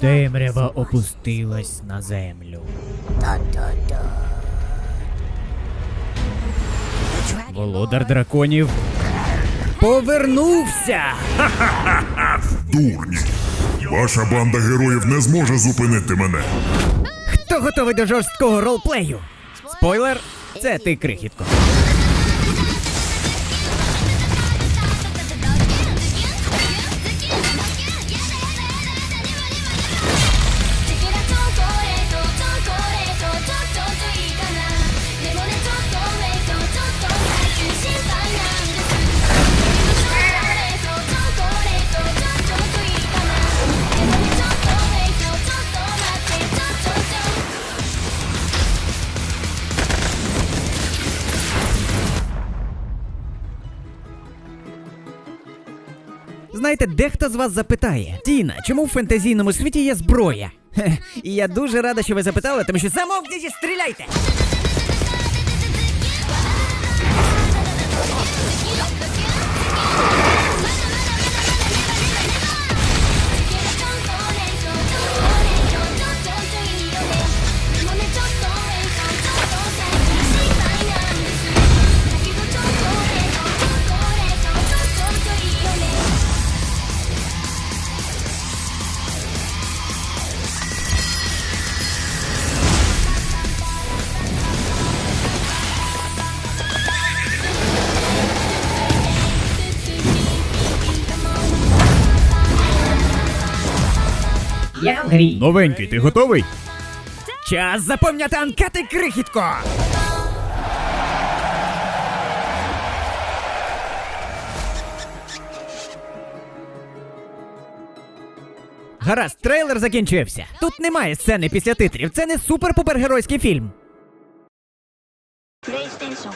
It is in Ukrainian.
Темрява опустилась на землю. Володар драконів повернувся. Дурні. Ваша банда героїв не зможе зупинити мене. Хто готовий до жорсткого ролплею? Спойлер, це ти крихітко. Знаєте, дехто з вас запитає: Тіна, чому в фентезійному світі є зброя? І я дуже рада, що ви запитали, тому що замовкніть і стріляйте! Я в грі. Новенький, ти готовий? Час заповняти анкети крихітко. Гаразд, трейлер закінчився. Тут немає сцени після титрів. Це не супер-пупергеройський фільм. PlayStation.